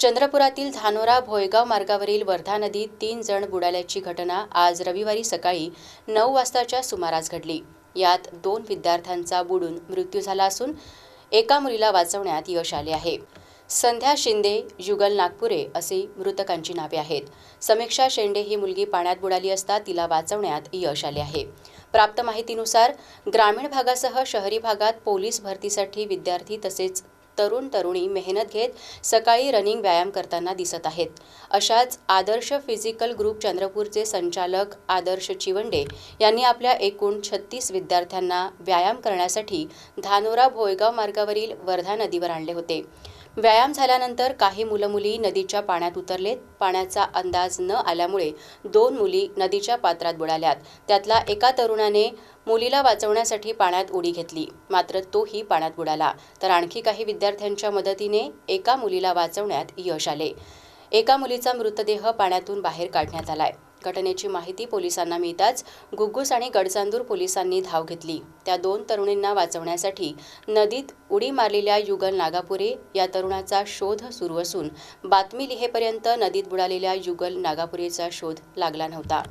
चंद्रपुरातील धानोरा भोयगाव मार्गावरील वर्धा नदीत तीन जण बुडाल्याची घटना आज रविवारी सकाळी नऊ वाजताच्या सुमारास घडली. यात दोन विद्यार्थ्यांचा बुडून मृत्यू झाला असून एका मुलीला वाचवण्यात यश आले आहे. संध्या शिंदे युगल नागपुरे असे मृतकांची नावे आहेत. समीक्षा शेंडे ही मुलगी पाण्यात बुडाली असता तिला वाचवण्यात यश आले आहे. प्राप्त माहितीनुसार ग्रामीण भागासह शहरी भागात पोलीस भरतीसाठी विद्यार्थी तसेच तरुण तरुणी मेहनत घेत सकाळी रनिंग व्यायाम करताना दिसत आहेत. अशाच आदर्श फिजिकल ग्रुप चंद्रपूरचे संचालक आदर्श चिवंडे यांनी आपल्या एकूण छत्तीस विद्यार्थ्यांना व्यायाम करण्यासाठी धानोरा भोयगाव मार्गावरील वर्धा नदीवर आणले होते. व्यायाम झाल्यानंतर काही मुलं मुली नदीच्या पाण्यात उतरलेत. पाण्याचा अंदाज न आल्यामुळे दोन मुली नदीच्या पात्रात बुडाल्यात. त्यातला एका तरुणाने मुलीला वाचवण्यासाठी पाण्यात उडी घेतली. मात्र तोही पाण्यात बुडाला. तर आणखी काही विद्यार्थ्यांच्या मदतीने एका मुलीला वाचवण्यात यश आले. एका मुलीचा मृतदेह पाण्यातून बाहेर काढण्यात आलाय. घटनेची माहिती पोलिसांना मिळताच गुग्गूस आणि गडचांदूर पोलिसांनी धाव घेतली. त्या दोन तरुणींना वाचवण्यासाठी नदीत उडी मारलेल्या युगल नागापुरे या तरुणाचा शोध सुरू असून बातमी लिहेपर्यंत नदीत बुडालेल्या युगल नागापुरेचा शोध लागला नव्हता.